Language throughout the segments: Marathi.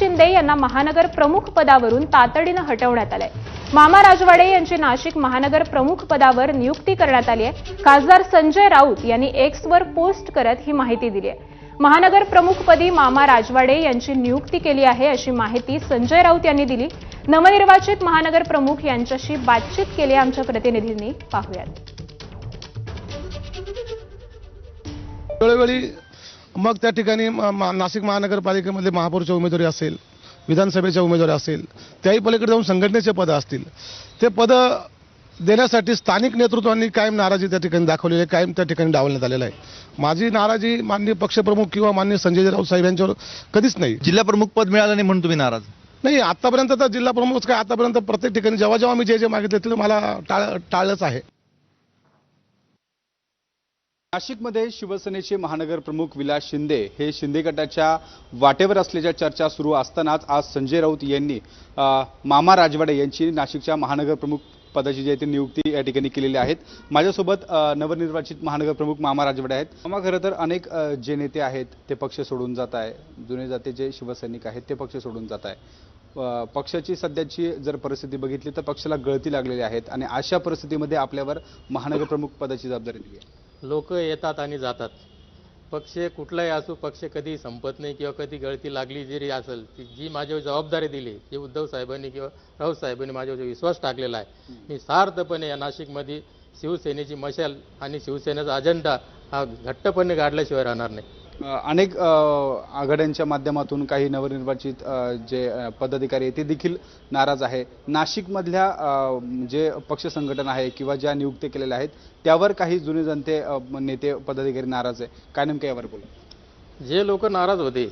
शिंदे यांना महानगर प्रमुख पदावरून तातडीनं हटवण्यात आलंय. मामा राजवाडे यांची नाशिक महानगर प्रमुख पदावर नियुक्ती करण्यात आली आहे. खासदार संजय राऊत यांनी एक्सवर पोस्ट करत ही माहिती दिली आहे. महानगर प्रमुखपदी मामा राजवाडे यांची नियुक्ती केली आहे अशी माहिती संजय राऊत यांनी दिली. नवनिर्वाचित महानगर प्रमुख यांच्याशी बातचीत केली आमच्या प्रतिनिधींनी. पाहूयात. वेळोवेळी मग त्या ठिकाणी नाशिक महानगरपालिकेमध्ये महापौरच्या उमेदवारी असेल विधानसभेच्या उमेदवारी असेल त्याही पलीकडे जाऊन संघटनेचे पदं असतील. ते पदं देण्यासाठी स्थानिक नेतृत्वांनी कायम नाराजी त्या ठिकाणी दाखवलेली आहे कायम त्या ठिकाणी डावलण्यात आलेलं आहे. माझी नाराजी माननीय पक्षप्रमुख किंवा माननीय संजय राऊत साहेब यांच्यावर कधीच नाही. जिल्हा प्रमुख पद मिळालं नाही म्हणून तुम्ही नाराज. नाही आतापर्यंत तर जिल्हा प्रमुख काय आतापर्यंत प्रत्येक ठिकाणी जेव्हा जेव्हा मी जे जे मागितले ते मला टाळ टाळलंच आहे. नाशिकमध्ये शिवसेनेचे महानगर प्रमुख विलास शिंदे हे शिंदे गटाच्या वाटेवर असल्याच्या चर्चा सुरू असतानाच आज संजय राऊत यांनी मामा राजवाडे यांची नाशिकच्या महानगर प्रमुख पदाची जी आहे ती नियुक्ती या ठिकाणी केलेली आहेत. माझ्यासोबत नवनिर्वाचित महानगर प्रमुख मामा राजवाडे आहेत. मामा खरं तर अनेक जे नेते आहेत ते पक्ष सोडून जात आहे. जुने जाते जे शिवसैनिक आहेत ते पक्ष सोडून जात आहे. पक्षाची सध्याची जर परिस्थिती बघितली तर पक्षाला गळती लागलेली आहेत आणि अशा परिस्थितीमध्ये आपल्यावर महानगर प्रमुख पदाची जबाबदारी दिली आहे लोक येतात आणि जातात. पक्ष कुठलाही असो पक्ष कधी संपत नाही किंवा कधी गळती लागली जरी असेल ती जी माझ्यावर जबाबदारी दिली जी उद्धव साहेबांनी किंवा राऊत साहेबांनी माझ्यावर जो विश्वास टाकलेला आहे मी सार्थपणे या नाशिकमध्ये शिवसेनेची मशाल आणि शिवसेनेचा अजेंडा हा घट्टपणे गाडल्याशिवाय राहणार नाही. अनेक आघाड्यांच्या माध्यमातून काही नवनिर्वाचित जे पदाधिकारी आहेत ते देखील नाराज आहे. नाशिकमधल्या जे पक्ष संघटन आहे किंवा ज्या नियुक्त्या केलेल्या आहेत त्यावर काही जुने जनते नेते पदाधिकारी नाराज आहे काय नेमकं यावर बोला? जे लोक नाराज होते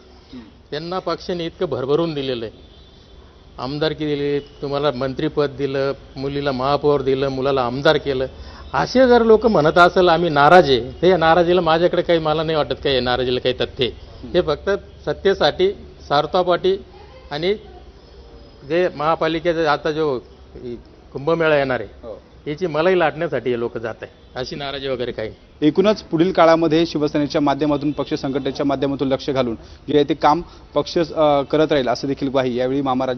त्यांना पक्षाने इतकं भरभरून दिलेलं आहे. आमदारकी दिली तुम्हाला मंत्रीपद दिलं मुलीला महापौर दिलं मुलाला आमदार केलं. असे जर लोक म्हणत असेल आम्ही नाराज आहे ते नाराजीला माझ्याकडे काही मला नाही वाटत काही नाराजीला काही तथ्य. हे फक्त सत्तेसाठी स्वार्थापाठी आणि जे महापालिकेचा आता जो कुंभमेळा येणार आहे याची मलाई लाटण्यासाठी हे लोक जात आहे अशी नाराजी वगैरे काही. एकूणच पुढील काळामध्ये शिवसेनेच्या माध्यमातून पक्ष संघटनेच्या माध्यमातून लक्ष घालून जे आहे ते काम पक्ष करत राहील असं देखील ग्वाही यावेळी मामा